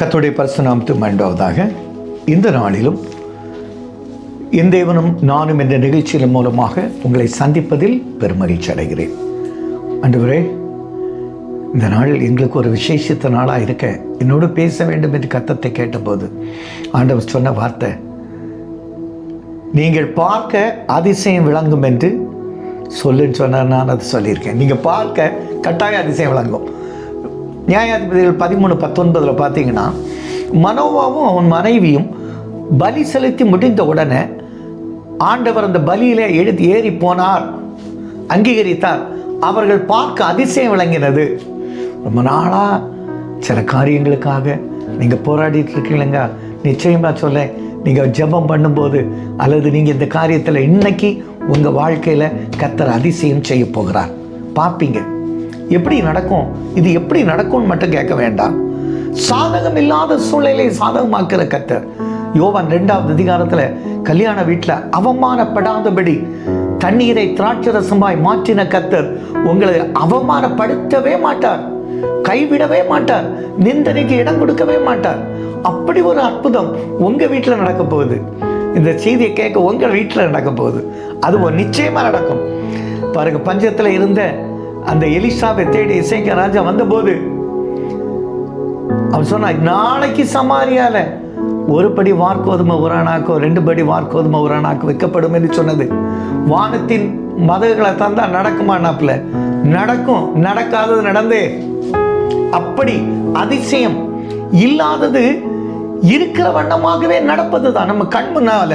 கத்துடைய பரிசுநாமத்து மண்டாவதாக இந்த நாளிலும் என் தேவனும் நானும் என்ற நிகழ்ச்சியின் மூலமாக உங்களை சந்திப்பதில் பெருமகிழ்ச்சி அடைகிறேன். அன்றுவரே இந்த நாள் எங்களுக்கு ஒரு விசேஷித்த நாளாக இருக்க என்னோடு பேச வேண்டும் என்று கத்தத்தை கேட்டபோது ஆண்டவர் சொன்ன வார்த்தை நீங்கள் பார்க்க அதிசயம் விளங்கும் என்று சொல்லுன்னு சொன்னார் நான் அதை சொல்லியிருக்கேன். நீங்கள் பார்க்க கட்டாய அதிசயம் விளங்கும். நியாயாதிபதிகள் பதிமூணு பத்தொன்பதில் பார்த்தீங்கன்னா மனோவாவும் அவன் மனைவியும் பலி செலுத்தி முடிந்த உடனே ஆண்டவர் அந்த பலியிலே எழுதி ஏறி போனார் அங்கீகரித்தார். அவர்கள் பார்க்க அதிசயம் விளங்கினது. ரொம்ப நாளாக சில காரியங்களுக்காக நீங்கள் போராடிட்டு இருக்கீங்களங்க. நிச்சயமாக சொல்ல நீங்கள் ஜெபம் பண்ணும்போது அல்லது நீங்கள் இந்த காரியத்தில் இன்னைக்கு உங்கள் வாழ்க்கையில் கத்தர் அதிசயம் செய்ய போகிறார். பார்ப்பீங்க. எப்படி நடக்கும்? இது எப்படி நடக்கும்னு மட்டும் கேட்க வேண்டாம். சாதகம் இல்லாத சூழ்நிலையை சாதகமாக்குற கத்தர். யோவான் ரெண்டாவது அதிகாரத்தில் கல்யாண வீட்டில் அவமானப்படாதபடி தண்ணீரை திராட்சரசமாய் மாற்றின கத்தர் உங்களை அவமானப்படுத்தவே மாட்டார். கைவிடவே மாட்டார். நிந்தனைக்கு இடம் கொடுக்கவே மாட்டார். அப்படி ஒரு அற்புதம் உங்க வீட்டில் நடக்க போகுது. இந்த செய்தியை கேட்க உங்கள் வீட்டில் நடக்க போகுது. அது ஒரு நிச்சயமா நடக்கும். பாருங்க பஞ்சத்தில் இருந்த அந்த எலிசாவை தேடி இசைக்க ராஜா வந்தபோது அவன் சொன்னா நாளைக்கு சமாரியால ஒரு படி வார்கோதுமை உரானாக்கோ ரெண்டு படி வார்கோதுமை உரானாக்கோ வைக்கப்படும் என்று சொன்னது. வானத்தின் மதகுகளை தந்தா நடக்குமானாப்புல நடக்கும் நடக்காதது நடந்தே. அப்படி அதிசயம் இல்லாதது இருக்கிற வண்ணமாகவே நடப்பது தான் நம்ம கண் முன்னால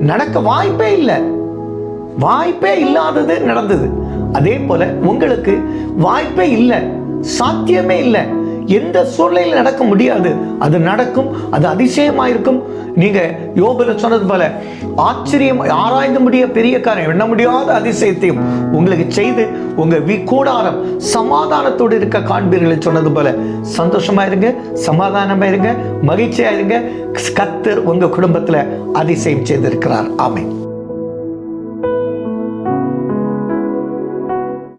நடக்க வாய்ப்பே இல்லை. வாய்ப்பே இல்லாதது நடந்தது. அதே போல உங்களுக்கு வாய்ப்பே இல்லை. சாத்தியமே இல்லை. எந்த சூழ்நிலையில் நடக்க முடியாது. அது நடக்கும் அது அதிசயமாக இருக்கும் நீங்க யோபில் சொன்னது போல ஆச்சரியம் ஆராய்ந்து முடிய பெரிய காரியம் எண்ண முடியாத அதிசயத்தையும் உங்களுக்கு செய்து உங்க வி கூடாரம் சமாதானத்தோடு இருக்க காண்பீர்கள் சொன்னது போல சந்தோஷமாக இருங்க சமாதானமாக இருங்க மகிழ்ச்சியாக இருங்க கத்தர் உங்க குடும்பத்துல அதிசயம் செய்திருக்கிறார். ஆமை